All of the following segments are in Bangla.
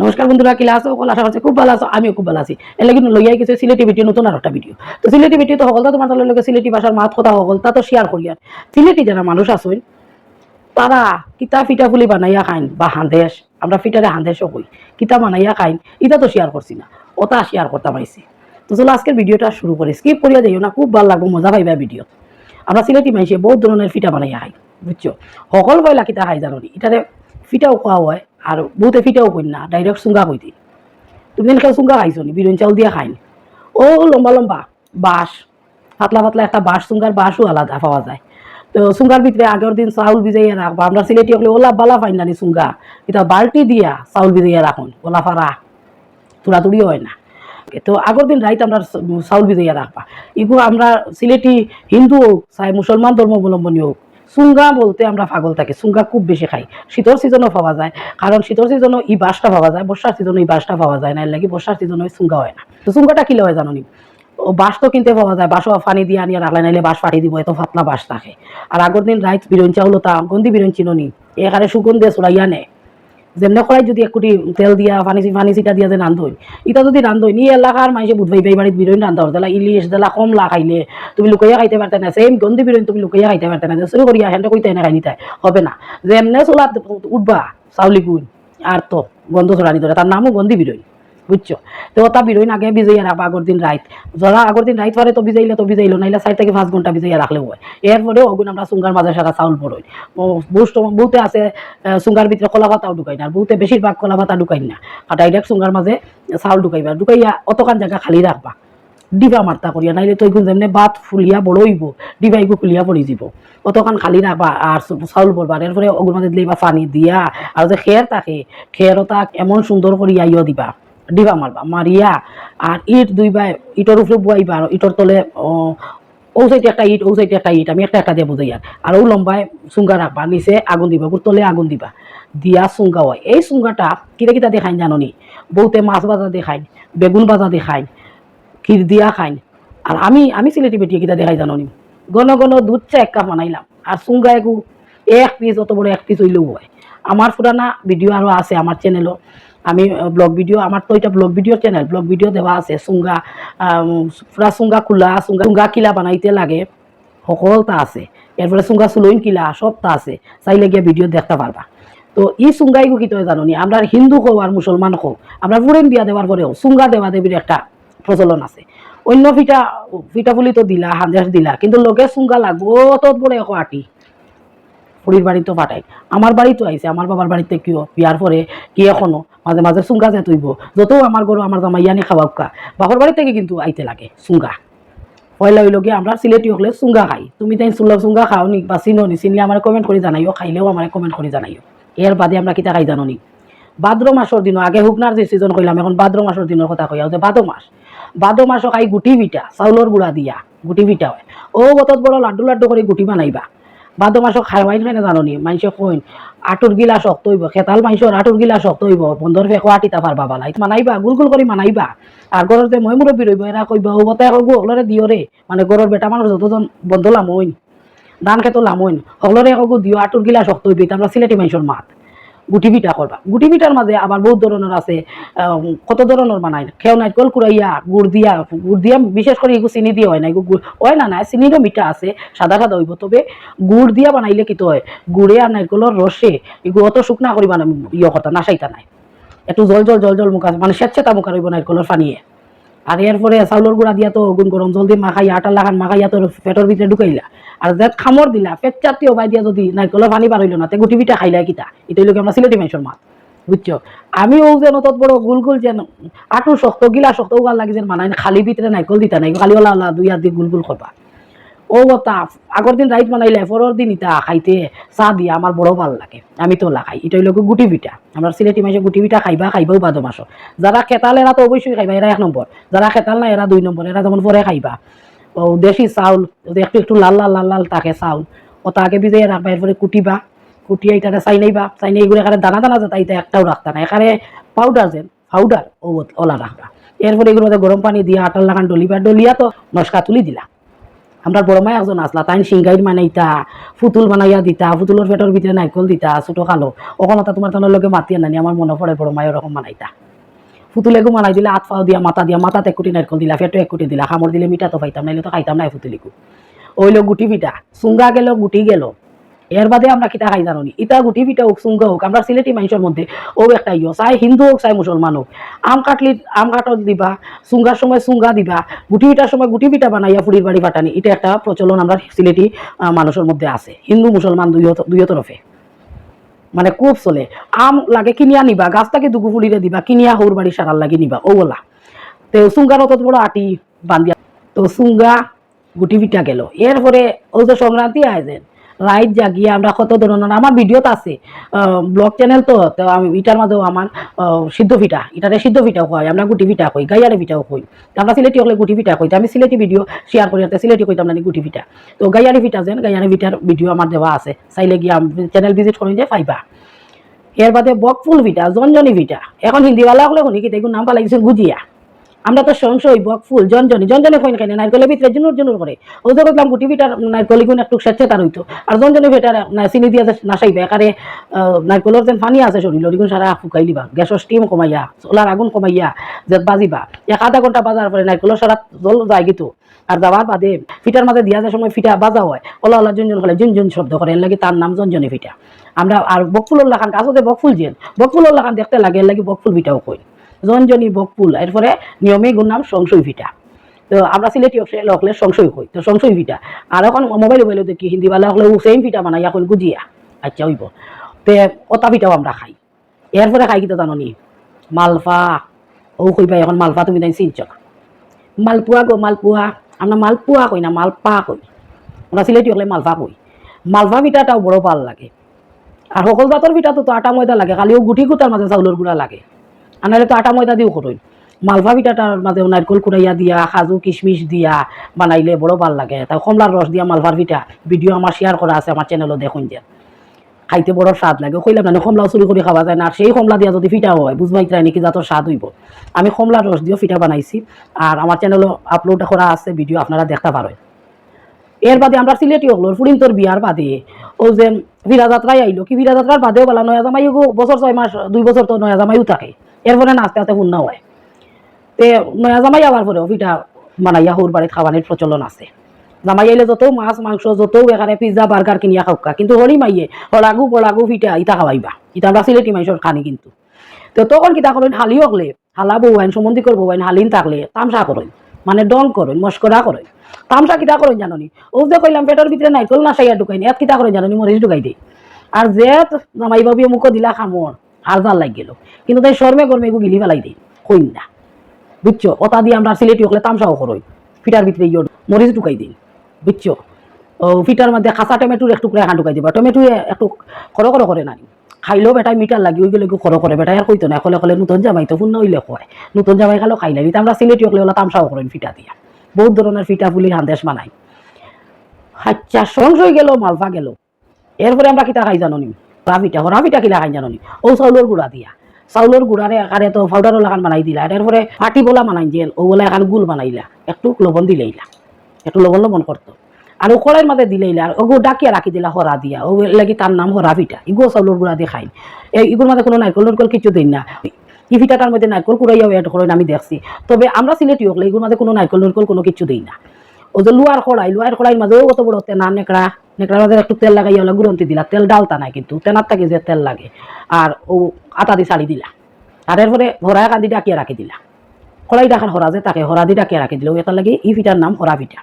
নমস্কার বন্ধুরা কিলা আছো? সকল আশা করছি খুব ভালো আছো, আমিও খুব ভালো আছি। এর লাগি লইয়াই গেছে সিলেটি ভিডিও, নতুন আর একটা ভিডিও। তো সিলেটি ভিডিও তো সকলটা তোমার তার লগে সিলেটি ভাষার মাত কথা সকলটা তো শেয়ার করি আর সিলেটি যারা মানুষ আছেন তারা কিতা ফিটা ফুলি বানাইয়া খাইন, বা হান্দেশ, আমরা ফিটারে হান্দেশও কই, কিতা বানাইয়া খাইন এটা তো শেয়ার করছি না, ওটা শেয়ার করতে পাইছি তো চলো আজকের ভিডিওটা শুরু করি স্কিপ করিয়া যাইও না, খুব ভালো লাগবো, মজা পাইবা ভিডিও আমরা সিলেটি মাইসে বহুত ধরনের ফিটা বানাইয়া খাই বুঝছ সকল পয়লা কিতা খাই জানো এটারে ফিটাও খোয়া হয় আর বহুতে ফিটাও কই না ডাইরেক্ট চুঙ্গা কই দিই তুমি খেয়ে চুঙ্গা খাইছো নি? বিরিয়ানি চাউল দিয়া খাইনি ও লম্বা লম্বা, বাঁশ, পাতলা পাতলা একটা বাঁশ চুঙ্গার বাঁশও আলাদা পাওয়া যায়। তো চুঙ্গার ভিতরে আগের দিন চাউল ভিজাইয়া রাখবা আমরা সিলেটি হলে ওলা বালা ফাইন নানি চুঙ্গা এটা বাল্টি দিয়া চাউল ভিজাইয়া রাখুন ওলা ফারা তুড়াতুড়ি হয় না। তো আগের দিন রাইত আমরা চাউল ভিজাইয়া রাখবা এগুলো আমরা সিলেটি হিন্দু হোক চাই মুসলমান ধর্মাবলম্বনী হোক চুঙ্গা বলতে আমরা পাগল থাকি, সুঙ্গা খুব বেশি খাই। শীতল সিজনও পাওয়া যায়, কারণ শীতল সিজনও এই বাসটা পাওয়া যায়, বর্ষার সিজনও এই বাসটা পাওয়া যায় না এর লাগি বর্ষার সিজনও সুঙ্গা হয় না। তো সুঙ্গাটা কিলো হয় জানো নি? ও বাঁশ তো কিনতে পাওয়া যায়, বাঁশও পানি দিয়ে আনিয়ে রাখলে নাইলে বাঁশ ফাটিয়ে দিব, এত ফাতলা বাঁশ থাকে। আর আগের দিন রাইত বিরঞ্চা হলো তা, গন্ধি বিরঞ্চিনো নি এখানে সুগন্ধে চড়াইয়া নে। যেমনে করাই যদি এক তেল দিয়া, পানি পানি চিটা দিয়া যে রান্ধই ইটা যদি রান্ধই নি এলাকার মানুষে বুধবাই বাই বাড়িত বিরোধী রান্ধা দেলা ইলিশ, দেলা কমলা খাইলে, তুমি লুকাইয়া খাইতে পারতে না সেম গন্ধি বিরোধী তুমি লুকাইয়া খাইতে পারতে না যে শুরু করিয়া হেন কইতে না খাইনি তাই, হবে না। যেমনে চোলা উঠবা, চাউলি গুণ আর তো গন্ধ ছড়ানি ধরে তার নামও গন্ধি বিরইন বুঝছ? তো ওটা বিরইন আগে ভিজাইয়া রাখবা আগের দিন রাইত যারা আগের দিন রাইত পারে তো ভিজাইলে তো ভিজাইলো নাইলে চার থেকে পাঁচ ঘণ্টা ভিজাইয়া রাখলে হয়। এরপরে ওগুন আমরা চুঙ্গার মাঝে সারা চাউল পড়ই বহুতে আছে আহ, চুঙ্গার ভিতরে কলা পাতাও ঢুকাই না বহুতে বেশিরভাগ কলা পাতা ঢুকাই না। আর ডাইরেক্ট চুঙ্গার মাঝে চাউল ঢুকাইবা ঢুকাইয়া অতখান জায়গা খালি রাখবা ডিবা মারতা করিয়া নাইলে তো এগুলো যেমনি বাত ফুলিয়া বড় হইব ডিবা এগুলো ফুলিয়া পড়ি যাব। অতখান খালি রাখবা আর চাউল পড়বা এরপরে ওগুলোর মাঝে দিলে বা পানি দিয়া। আর যে খের থাকে খেরও তাক এমন সুন্দর করিয়া ইয় দিবা। ডিবা মারবা মারিয়া আর ইট দুই দুইবা ইটর উপরে বুয়াইবা আর ইটর তলে ও সাইডে একটা ইট ও সাইডে একটা ইট, আমি একটা একটা দিয়ে বুঝাই আর আর ও লম্বায় চুঙ্গা রাখবা নিচে আগুন দিবা ওর তলে আগুন দিবা। দিয়া চুঙ্গা হয়। এই চুঙ্গাটা কিতা কিতা দেখাইন জাননি? বহুতে মাছ ভাজা দেখাইন বেগুন ভাজা দেখাইন ক্ষীর দিয়া খাইন আর আমি আমি সিলেটি বেটিয়ে কিতা দেখাই জাননি? ঘন ঘন দুধ চা এক কাপ বানাইলাম। আর চুঙ্গা একু, এক পিস অত বড় এক পিস হইলেও হয়। আমার পুরানা ভিডিও আরও আছে আমার চ্যানেলও আমি ব্লগ ভিডিও আমার তো এটা vlog video channel vlog video দেওয়া আছে, চুঙ্গা পুরা চুঙ্গা খোলা, চুঙ্গা চুঙ্গা কিলা বানাইতে লাগে সকলটা আছে। এরপরে চুঙ্গা চুলইন কিলা সবটা আছে, চাইলে গিয়ে ভিডিও দেখতে পারবা তো ই চুঙ্গাই কি তই জানো নি আমরা হিন্দু হোক আর মুসলমান হোক আমরা ফুরেন বিয়া দেওয়ার পরেও চুঙ্গা দেওয়া দেবীর একটা প্রচলন আছে। অন্য ফিটা ফিটা ফুলি তো দিলা হান্দাস দিলা, কিন্তু লগে চুঙ্গা লাগবো অত বড় এক আটি। ফুরির বাড়িতে পাঠাই আমার বাড়িতে আইছে আমার বাবার বাড়িতে কিয়? বিয়ার পরে কি এখনও? মাঝে মাঝে চুঙ্গা যে তুইব। যত আমার গরু আমার জামাইয়ানি খাওয়া কা বাপর বাড়ি থেকে কিন্তু আইতে লাগে চুঙ্গা। পয়লা হইল গিয়ে আমরা সিলেটি হলে চুঙ্গা খাই। তুমি তাই চুলা চুঙ্গা খাও নি বা চিনো নি, চিনলে আমার কমেন্ট করে জানাইও, খাইলেও আমার কমেন্ট করে জানাইও। এর বাদে আমরা কিতা খাই জানো নি? ভাদ্র মাসের দিনও আগে হুকনার যে সিজন কইলাম এখন ভাদ্র মাসের দিনের কথা কইয়া যে ভাদ্র মাস ভাদ্র মাসও খাই গুটি পিঠা চাউলের গুড়া দিয়া, গুটি পিঠা হয়। ও গতত বড় লাড্ডু লাড্ডু করে গুটি বানাইবা। ভাদ্র মাসক খাই মাইন ফেনে না জানো নি মানুষে কইন আটুর গিলা শক্ত হইব, খেতাল মানুষের আটুর গিলা শক্ত হইব বন্ধর ফেকো আটিতা পারবা বালা মানাইবা, গুল গুল করে মানাইবা। আর গরর যে মই মুরব্বী রইব এরা কইবা ও বতাই কইব ওগুলোরে দিও রে মানে গরর বেটা মানুষ যতজন বন্ধ লামইন ধান খেতো লামইন হলরে কইব দিও আটুর গিলা শক্ত হইবি আমরা সিলেটি মানুষের মাত। গুটি পিঠা করবা গুটি পিঠার মাঝে আবার বহুত ধরনের আছে কত ধরনের বানাই খেও নাইকল কুড়াইয়া গুড় দিয়া গুড় দিয়া বিশেষ করে এগুলো চিনি দিয়ে হয় না এগুলো হয় না না চিনিরও মিঠা আছে, সাদা সাদা হইব, তবে গুড় দিয়া বানাইলে কি তো হয় গুড়ে আর নারকলের রসে এগুলো অত শুকনা করিবা না ইয়ে কথা নাসাইতা নাই। একটু জল জল জল জল মুখ আছে মানে স্বেচ্ছেতা মুখা রইব নারকলের পানিয়ে। আর এরপরে চাউলের গুঁড়া দিয়া তো গুণ গরম জল দিয়ে মাখাই, আটা লাগান মাখাইয়া তোর পেটের ভিতরে ঢুকাইলা আর যে খামর দিলা, পেট চারটি অবাই দিয়া যদি নারকলের পানি বার হইল না, তে গুটি পিঠা খাইলা কিতা। এটা হইল আমরা সিলেটি মানুষের মাত বুঝছ আমি ও যেন তত বড় গুল গুল যেন আটু শক্ত, গিলা শক্ত উগাল লাগি যেন মানাই খালি ভিতরে নারকল দিতা নাই, খালি ওলা ওলা, দুই হাত দিয়ে গুল গুল করবা ও কথা আগর দিন রাইত বানাইলে পরের দিন ইটা খাইতে, চাহ দিয়ে আমার বড় ভালো লাগে। আমি তো লাগাই এটা হইল গুটি পিঠা। আমরা সিলেটি মাসে গুটি পিঠা খাইবা, খাইবাও বাদো মাসো যারা খেতাল এরা তো অবশ্যই খাইবা এরা এক নম্বর যারা খেতাল না এরা দুই নম্বর এরা যেমন পরে খাইবা। ও, দেশি চাউল একটু একটু লাল লাল লাল লাল থাকে চাউল। ওটা আগে ভিজে রাখবা এরপরে কুটিবা। কুটিয়ে এটাতে চাই নাইবা চাই নাই এগুলো এখানে দানা দানা যেটা এটা একটাও রাখতা না এখানে পাউডার যেন পাউডার ও ওলা রাখবা এরপরে এগুলোতে গরম পানি দিয়ে আটার লাগান ডলিবা ডলিয়া তো নস্কা তুলি দিলা। আমরা বড় মায় একজন আসলা তাই সিংগাইর মানাইতা ফুতুল বানাইয়া দিতা ফুতুলের পেটের ভিতরে নাইকল দিতা ছোটো খালো। অকল তা তোমার তোমার লগে মাতি আনানি আমার মনে পড়ে বড় মায়ের ওরকম মানাইতা। ফুতুলেগু মানাই দিলে হাত পাও দিয়া মাথা দিয়া মাথাতে একটি কোটি নারকল দিলা ফেটো এক কোটি দিলা খামর দিলে মিঠা তো পাইতাম নাইলে তো খাইতাম নাই ফুতুলিকু ওইলো গুটি পিঠা সুঙ্গা গেল, গুটি গেল। এর বাদে আমরা কিতা খাই জানি ইটা গুটি পিঠা হোক, সুঙ্গা হোক, আমরা সিলেটি মানুষের মধ্যে ও একটা ইয়ে চাই হিন্দু হোক, চাই মুসলমান হোক। আম কাটলি, আম কাটল দিবা, সুঙ্গার সময় সুঙ্গা দিবা, গুটি পিঠার সময় গুটি পিঠা বানাইয়া ফুড়ির বাড়ি পাঠানি। এটা একটা প্রচলন আমরা সিলেটি মানুষের মধ্যে আছে। হিন্দু, মুসলমান দুই দুই তরফে। মানে খুব চলে। আম লাগে কিনিয়া নিবা গাছটাকে দুগু ফুলিরে দিবা, কিনিয়া হৌর বাড়ি সারার লাগে নিবা ও বলা। তো সুঙ্গার অত বড় আটি বান্ধিয়া তো সুঙ্গা, গুটি পিঠা গেল। এরপরে ও যে সংক্রান্তি আয়োজন রাইত জাগিয়ে আমরা কত ধরনের, আমার ভিডিওতে আছে ব্লগ চ্যানেল তো আমি ইটার মাঝেও আমার সিদ্ধ পিঠা ইটারে সিদ্ধ পিঠাও হয় আমরা গুটি পিঠা কই, গাইয়ারে পিঠাও কই আমরা সিলেটি হলে গুটি পিঠা কই আমি সিলেটি ভিডিও শেয়ার করি সিলেটি কইতাম না গুটি পিঠা। তো গাইয়ারি পিঠা যেন, গাইয়ারি পিঠার ভিডিও আমার দেওয়া আছে, চাইলে গিয়ে চ্যানেল ভিজিট করুন যে পাইবা। এর বাদে বকফুল পিঠা, জনজনি ভিটা এখন হিন্দিওয়ালা হলে শুনি কি দেখুন নাম পালাইছে গুজিয়া। আমরা তো সংশয় বকফুল জনজনি জনজনি কইন খাই নারকেলের ভিতরে জুনুর জুনুর করে। ও তো দেখলাম গুটি পিঠার নারকলি গুণ একটু স্বেচ্ছা তার হইতো। আর জনজনি পিঠার না- চিনি দিয়া যে নাচাইবে, একারে নারকলের যেন পানি আছে শরীর ওইগুন সারা ফুকাই দিবা গ্যাসের স্টিম কমাইয়া চোলার আগুন কমাইয়া, যে বাজিবা। এক আধা ঘণ্টা বাজার পরে নারকলের সারা জল যায় গিতো। আর যাওয়ার বাদে ফিটার মাঝে দিয়া যে সময় ফিটা বাজা হয়, ওলা ওলা জুনজুন হলে জুনজুন শব্দ করে এর লাগে তার নাম জনজনি ফিটা আমরা, আর বকফুলের লাখান গাছতে বকফুল যেন বকফুলের লাখান দেখতে লাগে এর লাগে বকফুল পিঠাও কই জনজনি বকফুল এরপরে নিয়মে গুণ নাম সংশয় পিঠা তো আমরা সিলেটি হলে সংশয় কই তো সংশয় পিঠা আর এখন মোবাইল মোবাইল দেখি হিন্দিওয়ালা হলে সেম পিঠা বানাই, এখন গুজিয়া। আচ্ছা হইব। তে অতা পিঠাও আমরা খাই। এরপরে খাই কিতা জাননি? মালফা ও কইবা এখন মালফা তুমি তাই চিনছ মালপুয়া গো, মালপুয়া। আমরা মালপুয়া কই না, মালপা কই। আমরা সিলেটি হলে মালফা কই। মালফা পিঠাটাও বড় ভালো লাগে। আর সকল জাতর পিঠাটো তো আটা ময়দা লাগে খালিও গুটি গুটার মাঝে চাউলের গুঁড়া লাগে। আনারে তো আটা ময়দা দিও করই মালভা পিঠাটার মাঝে নারকল কুড়াইয়া দিয়া, কাজু, কিশমিশ দিয়া বানাইলে বড় ভালো লাগে। তাই কমলার রস দিয়া মালভার পিঠা ভিডিও আমার শেয়ার করা আছে আমার চ্যানেলও দেখুন যে। খাইতে বড় স্বাদ লাগে। কইলাম না, কমলাও চুরি করে খাওয়া যায় না। আর সেই কমলা দিয়া যদি পিঠা হয়, বুঝবাই চাই নাকি যাতে স্বাদ হইব। আমি কমলার রস দিয়েও পিঠা বানাইছি। আর আমার চ্যানেলও আপলোড করা আছে ভিডিও, আপনারা দেখতে পারেন এর বাদে আমরা সিলেটি হলো ফুরিন্তর বিয়ার বাদে। ও যে ফিরা যাত্রায় আইলো, কি ফিরাযাত্রার বাদেও বলা নয়া জামাইও বছর ছয় মাস, দুই বছর তো নয়া জামাইও থাকে। এরপরে নাচতে আস্তে পূর্ণ হয়। তে নয়া জামাই আবার পরেও পিঠা বানাইয়া সৌর বাড়িত খাওয়ানোর প্রচলন আছে। জামাই আইলে যত মাছ, মাংস যত এখানে পিজ্জা বার্গার কিনিয়া খাওকা। কিন্তু হরি মাইয়ে, হলাগু বলাগু পিঠা ইটা খাওয়াইবা। ইটা আমরা সিলেটি মানুষের খানি কিন্তু। তো, তখন কিতা করেন হালি হকলে হালা বউয়াইন সম্বন্ধী করব বউয়াইন হালিন থাকলে তামসা করেন। মানে ডং করেন, মস্করা করেন। তামসা কিতা করেন জাননি? ও যে কইলাম পেটের ভিতরে নাইকল না সাইয়া ঢুকাইনি এত কিতা করেন জাননি? মরিচ ঢুকাই দেই আর যে জামাই বাবি মুখ দিলা খামর আর জাল লাগ গেল। কিন্তু তাই শর্মে গরমে এগু গিলি ফেলাই দেই। কইন না। বুঝছ? ওটা দিয়ে আমরা সিলেটি হকলে তামসাও করই। ফিটার ভিতরে ইয়ে মরিচ ঢুকাই দিই। বুঝছ? ও ফিটার মধ্যে খাসা টমেটোর করে এখন ঢুকাই দিবা টমেটো একটু খরো খরো করে নাই খাইলেও বেটাই মিটার লাগি, ওই গেলে খরো করে বেটাই আর কইতো না কলে কলে নতুন জামাই তো পূর্ণ হইলে খোয়ায় নতুন জামাই খালেও খাইলে নিতে আমরা সিলেটি হকলে ওলা তামসাও করেন ফিটা দিয়া। বহুত ধরনের ফিটা ফুলির হান্দেশ বানাই। আচ্ছা সংশয় গেল, মালফা গেল। এরপরে আমরা কিতা খাই জানো নি? হরা পিঠা কিলা খাই জানো ও চাউলের গুড়া দিয়া। চাউলের গুড়ারে একারে তো পাউডারও লাগান বানাই দিলা। এরপরে ফাটি বলা বানাই যেন ও বলে এখান গুল বানাইলা। একটু লবণ দিলেইলা একটু লবণ লবণ করতো আর ও কড়াইয়ের মাঝে দিলেইলা আর ওগো ডাকিয়া রাখি দিলা হরা দিয়া। ও লাগি তার নাম হরা পিঠা। ইগো চাউলের গুড়া দিয়ে খাই। এই ইগুর মাঝে কোনো নারকল নারকল কিছু দিন না। ই পিঠাটার মধ্যে নারকল কুড়াইয়াও এড করেন আমি দেখছি। তবে আমরা সিলেটি হকলে এগুলোর মাঝে কোনো নারকল নারকল কোনো কিছু দিই না। ও যে লুয়ার কড়াই লুয়ার কড়াইয়ের মাঝেও কত বড় তেনা নেকড়া নেকড়ার একটু তেল লাগাইয়া ওলা গুরন্তি দিলা। তেল ডালতা নাই কিন্তু, তেনার থাকে যে তেল লাগে। আর ও আটা দি চালি দিলা। আর এরপরে হরায় কান্দি ডাকিয়া রাখি দিলা। কড়াই ডাকার হরা যে তাকে হরা দি ডাকিয়া রাখি দিল এটা লাগে ই পিঠার নাম হরা পিঠা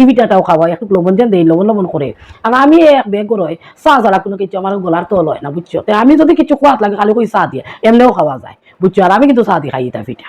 ই পিঠাটাও খাওয়া একটু লবণ যেন দেই, লবণ লবণ করে। আর আমি এক বেগ রয় চাহ ছাড়া কোনো কিছু আমার গলার তো লয় না, বুঝছ? তো আমি যদি কিছু খোয়াত লাগে, খালি কই চাহ দিয়ে এমনিও খাওয়া যায়, বুঝছ? আর আমি কিন্তু চাহ দিয়ে খাই এটা পিঠা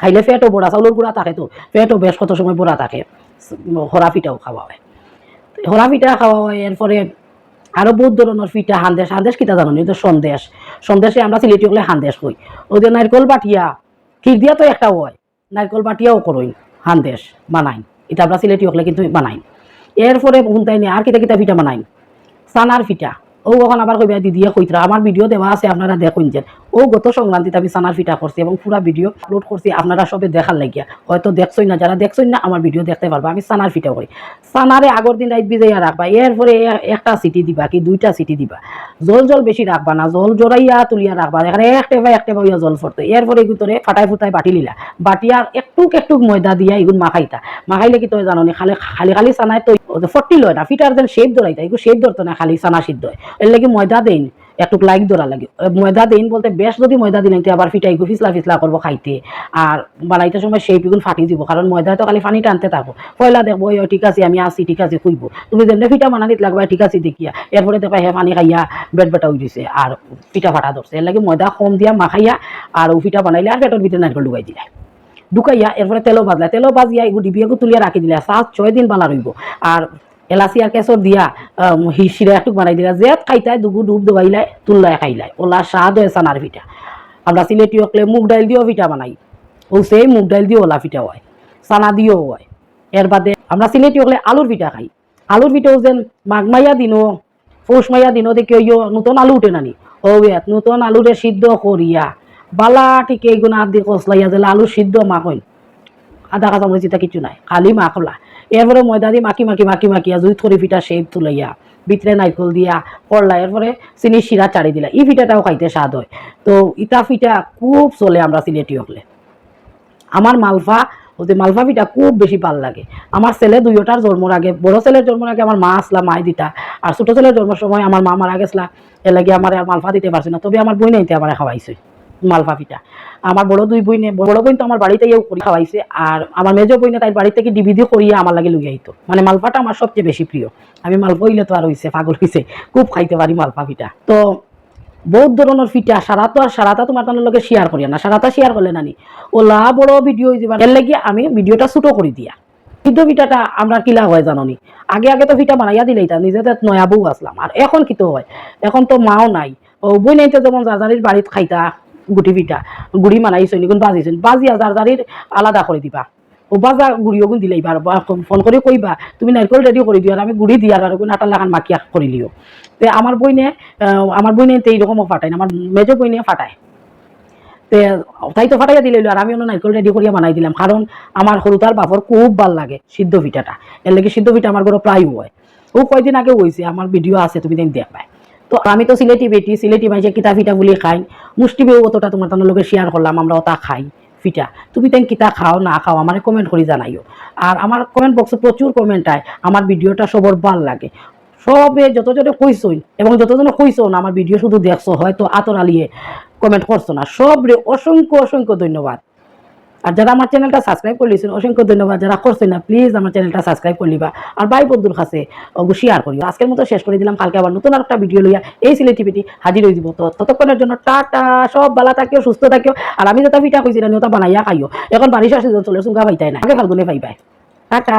খাইলে পেটও বড়া চাউলের গুঁড়া থাকে তো পেটও বেশ কত সময় বড়া থাকে হরা পিঠাও খাওয়া হয়। হরা পিঠা খাওয়া হয়, এরপরে আরও বহুত ধরনের পিঠা, হান্দেশ হান্দেশ কিতা জানো? তো সন্দেশ। সন্দেশে আমরা সিলেটি হলে হান্দেশ ওই যে নারকল বাটিয়া ক্ষীর দিয়া তো একটা হয়। নারকল বাটিয়াও করই হান্দেশ বানাই এটা আমরা সিলেটি হলে কিন্তু বানাই এরপরে হুনতাই আর কিতা কিতা পিঠা বানাই সানার পিঠা। ও ওখানে আবার কইবা দিদিয়ে কইতরা, আমার ভিডিও দেওয়া আছে, আপনারা দেখুন যে ও গত সংক্রান্তিতে আমি সানার ফিটা করছি এবং পুরা ভিডিও আপলোড করছি, আপনারা সবে দেখার লাগিয়া। হয়তো দেখছই না, যারা দেখছই না, আমার ভিডিও দেখতে পারবা, আমি সানার ফিটা করি। সানারে আগর দিন রাইট বিজয়া রাখবা, এরপরে একটা সিটি দিবা কি, দুইটা সিটি দিবা। জল জল বেশি রাখবা না, জল জড়াইয়া তুলিয়া রাখবা। এখানে এক বা এক বা ইয়া জল ফরতো এরপরে ভিতরে ফাটাই ফুটাই বাটি লিলা। বাটিয়া একটু একটুক ময়দা দিয়া এগুন মাখাইতা। মাখাইলে কি তই জানো নি খালি খালি খালি চানায় তো ফটি লয় না ফিটার যেন শেপ ধরাইতা এগুলো শেপ ধরতো না খালি চানা সিদ্ধ এর লাগি ময়দা দেন একটুক লাইক ধরা লাগে। ময়দা দিন বলতে বেশ যদি ময়দা দিলেন আবার ফিটাই ফিসলা ফিসলা করব খাইতে। আর বানাইতে সময় সেই পিগুন ফাটি দিব কারণ ময়দা তো খালি পানি টানতে থাকব পয়লা দেখব "ওই, ঠিক আছে আমি আসি ঠিক আছে খুইব। তুমি যেমনি ফিটা বানানিত লাগবা ঠিক আছে দেখিয়া। এরপরে দেখবা হে পানি খাইয়া বেট বেটা হয়ে দিছে আর পিঠা ফাটা ধরছে। এর লাগে ময়দা কম দিয়া মাখাইয়া আর ও পিঠা বানাইলে আর পেটের ভিতরে নারকেল ঢুকাই দিলে। ঢুকাইয়া এরপরে তেলও ভাজলা। তেলও ভাজিয়া এগুলো ডিবিয়া তুলিয়া রাখি দিলে। সাত ছয় দিন বালা রইব আর এলাচি আর কেঁচর দিয়া হিসিরা একটু বানাই দিলা যে খাইতাই দুগু ডুব দবাইলাই, তুললাই খাইলাই ওলা স্বাদ হয় সানার পিঠা। আমরা সিলেটি হকলে মুগ ডাইল দিয়েও পিঠা বানাই। ও সেই মুগ ডাইল দিয়ে ওলা পিঠা হয়। সানা দিয়েও হয়। এর বাদে আমরা সিলেটি হকলে আলুর পিঠা খাই আলুর পিঠাও যেন মাঘমাইয়া দিনও পৌষ মাইয়া দিনও দেখি ওই নতুন আলু উঠে নানি। ও নতুন আলুরে সিদ্ধ করিয়া বালা ঠিক এইগুলো হাত দিয়ে কষলাইয়া দিলে আলু সিদ্ধ মাখইন আধা কাঁচা মরিচ এটা কিছু নাই। খালি মাখলা এরপরে ময়দা দিয়ে মাখি মাখি মাখি মাখিয়া জুই থরি পিঠা শেপ তুলাইয়া ভিতরে নাইকল দিয়া, করলা, এরপরে চিনি শিরা চাড়ি দিলা, এই পিঠাটাও খাইতে স্বাদ হয়। তো ইটা পিঠা খুব চলে আমরা সিলেটি হকলে আমার মালফা ওতে মালফা পিঠা খুব বেশি ভালো লাগে। আমার ছেলে দুইটার জন্মর আগে, বড় ছেলের জন্মর আগে আমার মা আসলা, মাই দিতা, আর ছোট ছেলের জন্মের সময় আমার মা মারা গেছলা, এর লাগে আমার মালফা দিতে পারছে না, তবে আমার বই নাইতে আমার খাওয়াইছে। মালফা পিঠা আমার বড় দুই বইনে বড় বোন তো আমার বাড়িতে ইয়েও করে খাওয়াইছে, আর আমার মেজো বইনে তাই বাড়ি থেকে ডিভিডি করিয়ে আমার লাগে লুই আইতো। মানে মালফাটা আমার সবচেয়ে বেশি প্রিয়। আমি মালফা হইলে তো আর হইছে, পাগল হইছে, খুব খাইতে পারি মালফা পিঠা তো বহুত ধরনের পিঠা সারা তো আর সারাটা তোমার তার লগে শেয়ার করি না। সারাটা শেয়ার করলে নানি, ওলা বড় ভিডিও যাবার এর লাগি আমি ভিডিওটা ছোটো করে দিয়া। সিদ্ধ পিঠাটা আমরা কিলা হয় জাননি। আগে আগে তো পিঠা বানাইয়া দিলেই তা নিজেতে নয়া বউ আসলাম। আর এখন কি তো হয়? এখন তো মাও নাই। ও বই নাইতে যেমন জারজারির বাড়িত খাইতা গুটি পিঠা, গুড়ি মানাইছেন এগুন বাজিছেন বাজিয়া জারজারির আলাদা করে দিবা। ও বাজা গুড়ি ওগুন দিলেই বার ফোন করে কইবা তুমি নারকেল রেডি করে দিও আর আমি গুড়ি দিয়ার আর ওগুন আটার লাগান মাখিয়া করে লিও। তে আমার বইনে আমার বইনে তো এইরকমও ফাটায় না আমার মেজো বইনে ফাটায়। তে তাই তো ফাটাইয়া দিলে আর আমি অন্য নারকেল রেডি করিয়া বানাই দিলাম। কারণ আমার সরুতার বাপর খুব ভালো লাগে সিদ্ধ পিঠাটা। এর লাগে সিদ্ধ পিঠা আমার ঘরে প্রায় হয়। ও কয়দিন আগে হয়েছে আমার ভিডিও আছে, তুমি দিন দেখবাই। তো আমি তো সিলেটি বেটি সিলেটি মাইসে কিতা পিঠা বলি খাই মুষ্টি বেউ অতটা তোমার তার লোকের শেয়ার করলাম, আমরা ওটা খাই, ফিটা। তুমি তেন কিতা খাও, না খাও, আমার কমেন্ট করে জানাইও। আর আমার কমেন্ট বক্সে প্রচুর কমেন্ট আয়, আমার ভিডিওটা সবর ভালো লাগে। সবে যতজনে কইসই এবং যতজনে কইছো না, আমার ভিডিও শুধু দেখছ, হয়তো আতর আলিয়ে কমেন্ট করছ না। সব রে অসংখ্য অসংখ্য ধন্যবাদ। আর যারা আমার চ্যানেলটা সাবস্ক্রাইব করলিছেন অসংখ্য ধন্যবাদ। যারা করছে না প্লিজ আমার চ্যানেলটা সাবস্ক্রাইব করলিবা আর ভাই বন্ধুর কাছে শেয়ার করিবা আজকের মতো শেষ করে দিলাম। কালকে আবার নতুন আর একটা ভিডিও লইয়া এই সিলেটিভিটি হাজির হয়ে দিব। তো ততক্ষণের জন্য টাটা, সব বালা থাকিও, সুস্থ থাকিও। আর আমি যেটা পিঠা কইছিলাম ওটা বানাইয়া খাইও। এখন বারিশ আসে চলে সুঙ্গা পাইতাই না। আগে ফাল্গুনে পাইবাই টাটা।